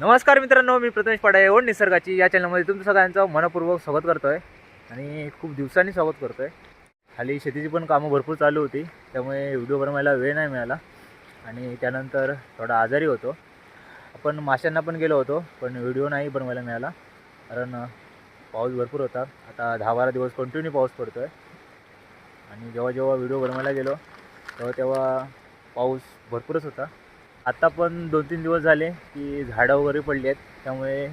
नमस्कार मित्रांनो मी प्रथमेश पाडाय ओढ निसर्गाची या चॅनलमध्ये तुमचं सगळ्यांचं मनपूर्वक स्वागत करतो आहे आणि खूप दिवसांनी स्वागत करतो आहे खाली शेतीची पण कामं भरपूर चालू होती त्यामुळे व्हिडिओ बनवायला वेळ नाही मिळाला. आणि त्यानंतर थोडा आजारी होतो. आपण माशांना पण गेलो होतो पण व्हिडिओ नाही बनवायला मिळाला. कारण पाऊस भरपूर होता. आता दहा बारा दिवस कंटिन्यू पाऊस पडतो आहे आणि जेव्हा जेव्हा व्हिडिओ बनवायला गेलो तेव्हा तेव्हा पाऊस भरपूरच होता. आत्ता पण दोन तीन दिवस झाले की झाडं वगैरे पडली आहेत त्यामुळे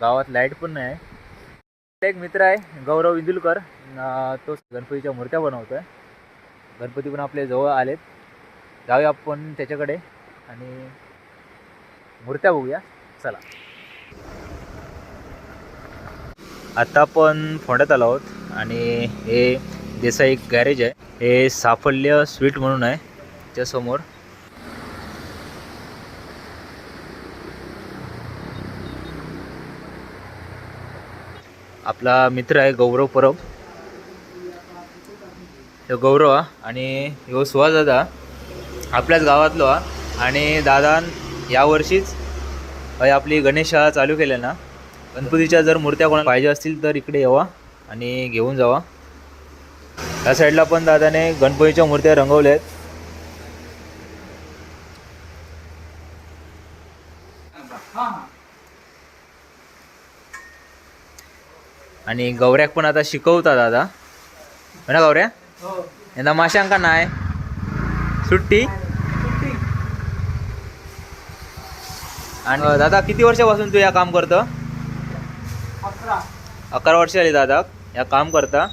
गावात लाइट पण नाही आहे. एक मित्र आहे गौरव इंदुलकर. तो गणपतीच्या मूर्त्या बनवतो आहे गणपती पण आपले जवळ आलेत. जाऊया आपण त्याच्याकडे आणि मूर्त्या बघूया. चला. आता आपण फोंड्यात आलो आहोत आणि हे देसाई एक गॅरेज आहे. हे साफल्य स्वीट म्हणून आहे. त्याच्यासमोर आपला मित्र आहे गौरव परब. ह्यो गौरव हा आणि ह्यो सुहास दादा आपल्याच गावातलो हा. आणि दादान यावर्षीच हय आपली गणेश शाळा चालू केल्या ना. गणपतीच्या जर मूर्त्या कोणाला पाहिजे असतील तर इकडे यावा आणि घेऊन जावा. त्या साईडला पण दादाने गणपतीच्या मूर्त्या रंगवल्या आहेत आणि गौऱ्याक पण आता शिकवता दादा. हो ना गौऱ्या? यंदा माशांका नाही? सुट्टी? आणि दादा किती वर्षापासून तू या काम करतो? अकरा. वर्ष आली दादा या काम करता.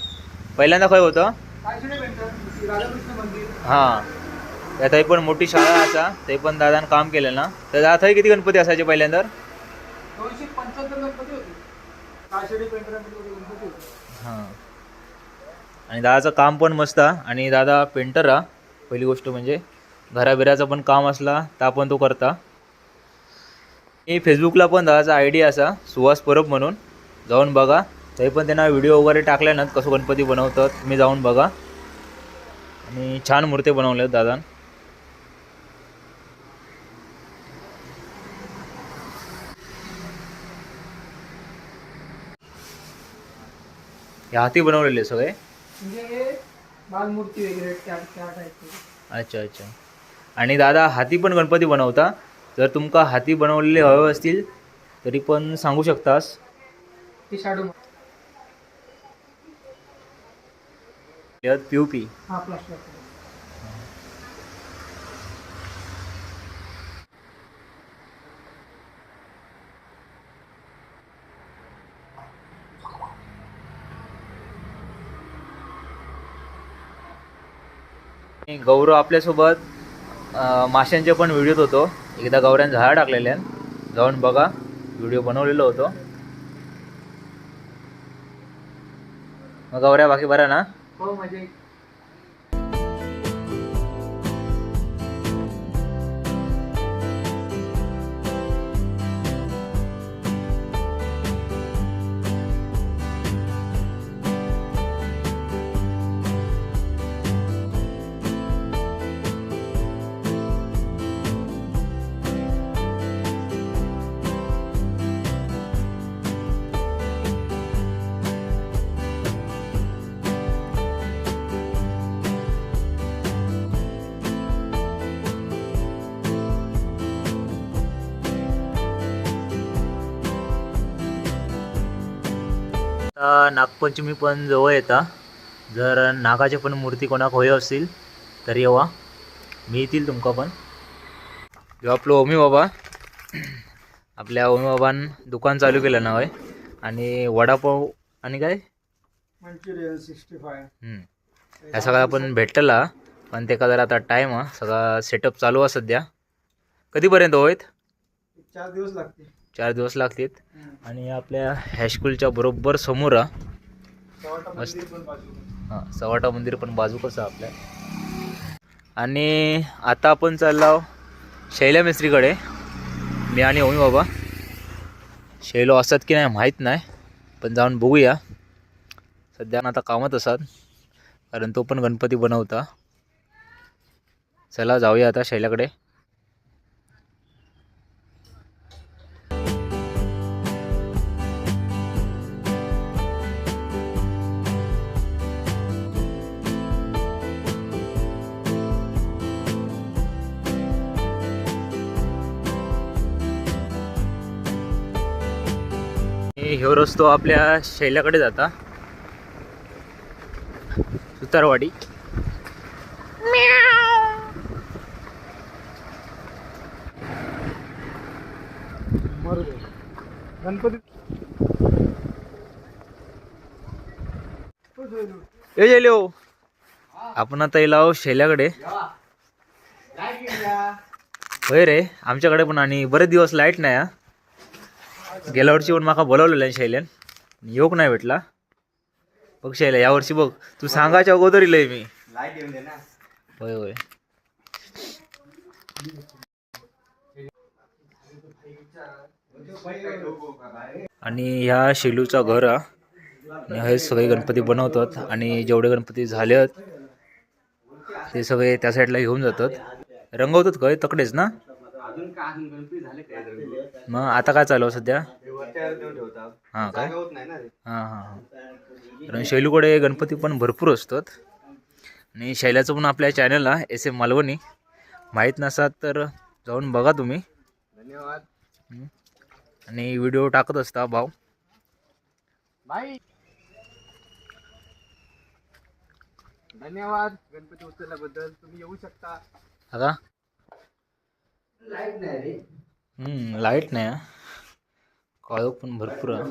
पहिल्यांदा खय होतं? हां. त्या थंय पण मोठी शाळा असा ते पण दादान काम केलं ना. तर दादा थंय किती गणपती असायचे पहिल्यांदा? हां. आणि दादाचं काम पण मस्त आणि दादा पेंटर हा पहिली गोष्ट म्हणजे घराबिराचं पण काम असला तर पण तो करता. मी फेसबुकला पण दादाचा आय डी असा सुहास परब म्हणून. जाऊन बघा. तरी पण त्यांना व्हिडिओ वगैरे टाकले ना कसं गणपती बनवतात तुम्ही जाऊन बघा. आणि छान मूर्ती बनवल्या दादा हे हाती बनवलेले सगळे? म्हणजे बालमूर्ती वगैरे त्या त्या टाईपचे अच्छा अच्छा. आणि दादा हाती पण गणपती बनवता? जर तुमका हाती बनवलेले हवे असतील तरी पण सांगू शकतास? ती शाडू पी मी गौरव आपल्यासोबत माशांचे पण व्हिडिओत होतो. एकदा गौऱ्यानं झाड टाकलेले जाऊन बघा व्हिडिओ बनवलेलो होतो. मग गौऱ्या बाकी बरा ना? हो म्हणजे आता नागपंचमी पण जवळ येता. जर नागाच्या पण मूर्ती कोणाक हवी असतील तर येवा. मी येतील तुमका पण. जो आपलं ओमी बाबा. आपल्या ओमी बाबान दुकान चालू केलं ना होय आणि वडापाव आणि काय? Manchurian sixty five. हम्म. ह्या सगळं आपण भेटला पण ते का जरा आता टाईम हा सगळा सेटअप चालू आहे सध्या. कधीपर्यंत होईत? चार दिवस लागते चार दिवस लागतील. आणि आपल्या हायस्कूलच्या बरोबर समोर मस्त. हां सवाटा मंदिर पण बाजू कसं आपल्या. आणि आता आपण चाललो शैल्या मिस्त्रीकडे. मी आणि ओमी बाबा. शैलो असतात की नाही माहीत नाही पण जाऊन बघूया. सध्या आता कामात असतात कारण तो पण गणपती बनवता. चला जाऊया आता शैल्याकडे ह्यो रस्तो आपल्या शैल्याकडे जाता. सुतारवाडी. गणपती आपण आता येलो शैल्याकडे होय रे आमच्याकडे पण आणि बरेच दिवस लाइट नाही हा. गेल्या वर्षी पण माका बोलावलेलं शैल्यान योग नाही भेटला. बघ शैल्या यावर्षी बघ. तू सांगायच्या अगोदर इलय मी. होय होय. आणि ह्या शेलूचा घर हा. आणि हे सगळे गणपती बनवतात. आणि जेवढे गणपती झाले आहेत ते सगळे त्या साईडला घेऊन जातात. रंगवतात काय? तकडेच ना? अजून गणपती झाले काय? मग आता काय चालू आहे सध्या? हां काय? होत नाही ना रे. हां हां हां. कारण शैलूकडे गणपती पण भरपूर असतात. आणि शैलाचं पण आपल्या चॅनलला एस एम मालवणी. माहीत नसाल तर जाऊन बघा तुम्ही. धन्यवाद. आणि व्हिडिओ टाकत असता भाऊ. बाय धन्यवाद गणपती उचलल्याबद्दल तुम्ही येऊ शकता. आता? लाइट नाही रे. हम्म, लाइट नाही हा. काळोख पण भरपूर आहे.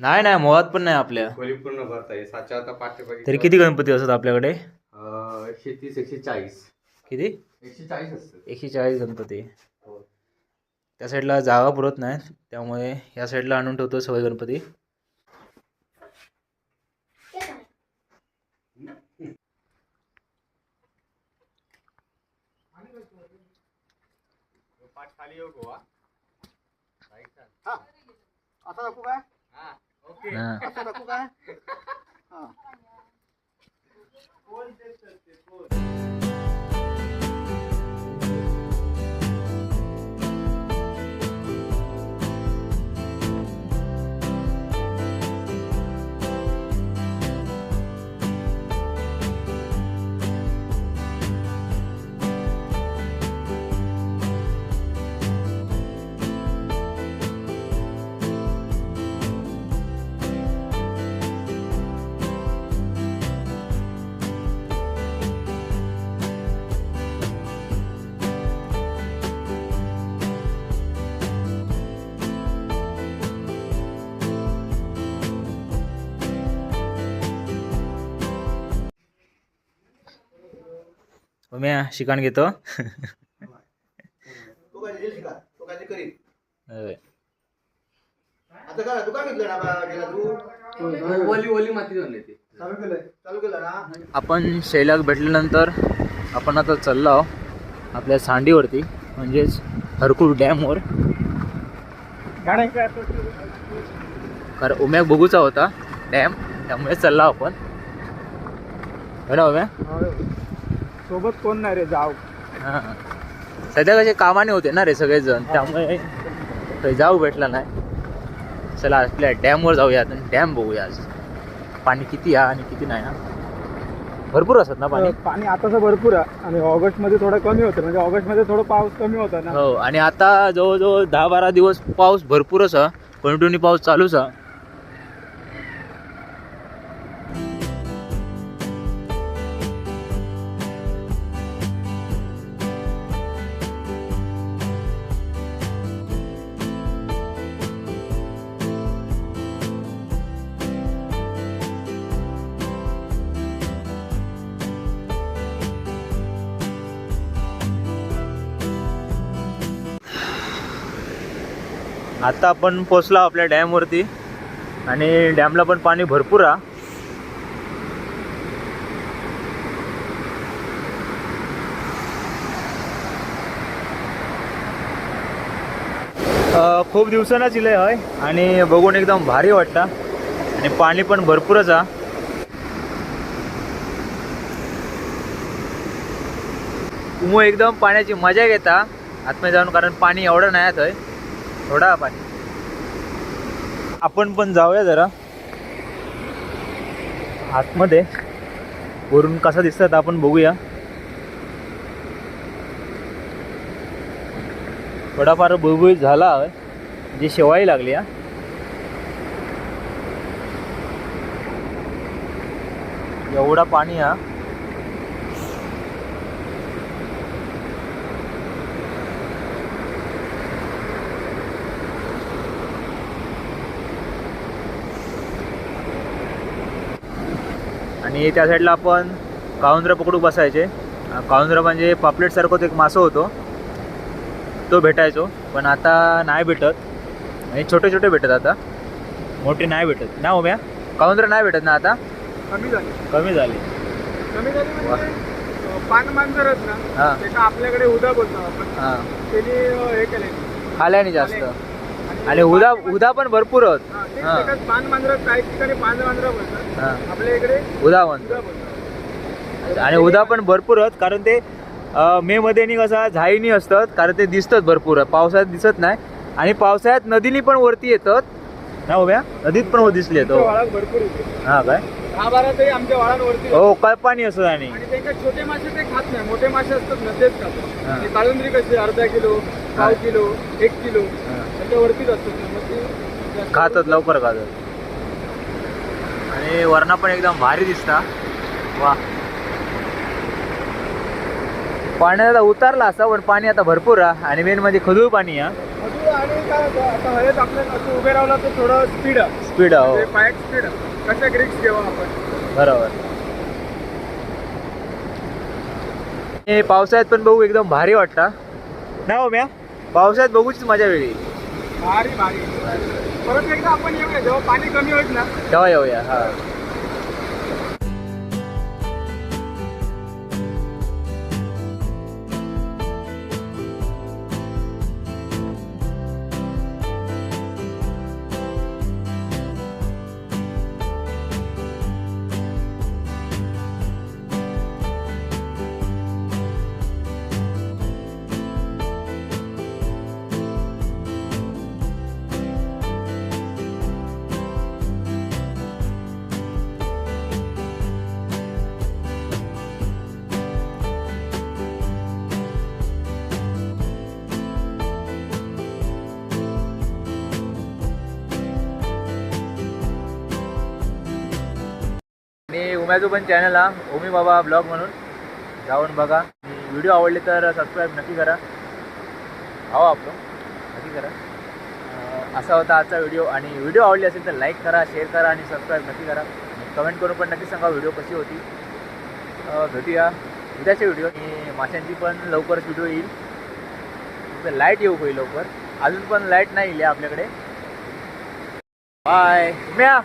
नाही नाही मोहात पण नाही आपल्या. खोली पूर्ण भरता येईल. आता तरी किती गणपती असतात आपल्याकडे? एकशे तीस एकशे चाळीस. किती? एकशे चाळीस असतं एकशे चाळीस गणपती. हो. त्या साईडला जागा पुरत नाही त्यामुळे या साईडला आणून ठेवतो सगळे गणपती. पाठ खाली येऊ गोवा. असं दाखवू काय? ओके. हा. असं दाखवू काय? मी शिकाण घेतो. तू काय दिली का तू काय करील होय. आता काय दुकान घेतलं ना बा- गेला तू? ओली ओली माती झाली ती चालू केलंय चालू केलं ना? आपण शैलाक भेटल्यानंतर आपण आता चाललो आहो आपल्या सांडीवरती म्हणजेच हरकुल डॅमवर. कारण उम्याक बघूचा होता डॅम त्यामुळे चालला आपण. हो ना उम्या सोबत कोण नाही रे हां. सध्या कसे कामाने होते ना रे सगळेजण त्यामुळे काही जाऊ भेटला नाही. चला आपल्या डॅमवर जाऊया आणि डॅम बघूया आज. पाणी किती आहे आणि किती नाही हा भरपूर असतात ना पाणी? पाणी आताच भरपूर आहे. आणि ऑगस्टमध्ये थोडं कमी होतं. म्हणजे ऑगस्टमध्ये थोडं पाऊस कमी होता ना. हो आणि आता जवळजवळ दहा बारा दिवस पाऊस भरपूरच हा कंटिन्यू पाऊस चालूच हा आता आपण पोचलो आपल्या डॅमवरती आणि डॅमला पण पाणी भरपूर आहे. खूप दिवसांनाच इलंय हय आणि बघून एकदम भारी वाटतं आणि पाणी पण भरपूरच आहे. तुम्ही एकदम पाण्याची मजा घेता. आतमध्ये जाऊन कारण पाणी एवढं नाही आहे थोडा पाणी. आपण पण जाऊया जरा. आतमध्ये. वरून कसा दिसतात आपण बघूया. थोडाफार भुईभुईत झाला जी शेवाळी लागली हा. एवढा पाणी हा. आणि त्या साईडला आपण काउंद्रा पकडू बसायचे. काउंद्रा म्हणजे पापलेटसारखंच एक मासं होतो. तो भेटायचो पण आता नाही भेटत. आणि छोटे छोटे भेटत आता. मोठे नाही भेटत. ना उम्या? काउंद्रा नाही भेटत ना आता? कमी झाली. कमी झाले. कमी झाली म्हणजे पान मांजरच ना. हां. आपल्याकडे उदा बोलतो आपण हां. त्यांनी हे केले आल्याने जास्त. आणि उदा उदा पण भरपूर होत हां. पान मांजर काही ठिकाणी पान मांजरा बोलतात. हां. आपल्या इकडे उदा म्हणतो उदा बोलतात. आणि उदा पण भरपूर होत कारण ते मे मध्ये नि कसा झाईनी असतात कारण ते दिसतात भरपूर. पावसाळ्यात दिसत नाही. आणि पावसाळ्यात नदीनी पण वरती येतात. ना उभ्या. नदीत पण हो दिसले तो आमच्या वाळात भरपूर हा काय? हो काय पाणी असत आणि. छोटे मासे ते खात नाही. मोठे मासे असतात ना तेच खातात हा. आणि काळुंद्री कशी अर्धा किलो पाव हा. किलो एक किलो. मग ते जास्त- खातात लवकर खातात. आणि वरणा पण एकदम भारी दिसता. वा. पाण्याचा उतारला असा पण पाणी आता भरपूर आहे. आणि मेन म्हणजे खजूळ पाणी हा अजून आणि काय होतं, आता हळद आपल्याला असं उभे राहिला तर थोडं स्पीड आहे. स्पीड हो. म्हणजे पायात स्पीड आहे. कशा ग्रिक्स घेऊ आपण. बरोबर. हे पावसाळ्यात पण बघू एकदम भारी वाटता. ना हो म्या? पावसाळ्यात बघूच मजा वेगळी. भारी भारी. परत एकदा आपण येऊया जेव्हा पाणी कमी होईल ना. तेव्हा येऊया हा. उम्याचं पण चॅनल हा ओमी बाबा ब्लॉग म्हणून. जाऊन बघा. आणि व्हिडिओ आवडले तर सबस्क्राईब नक्की करा. आहो आपलं. नक्की करा. असा होता आजचा व्हिडिओ आणि व्हिडिओ आवडली असेल तर लाईक करा शेअर करा आणि सबस्क्राईब नक्की करा. कमेंट करून पण नक्की सांगा व्हिडिओ कशी होती. भेटूया उद्याचे व्हिडिओ आणि माशांची पण लवकरच व्हिडिओ येईल. तर लाइट येऊ होईल लवकर. अजून पण लाइट नाही येईल आपल्याकडे. बाय म्या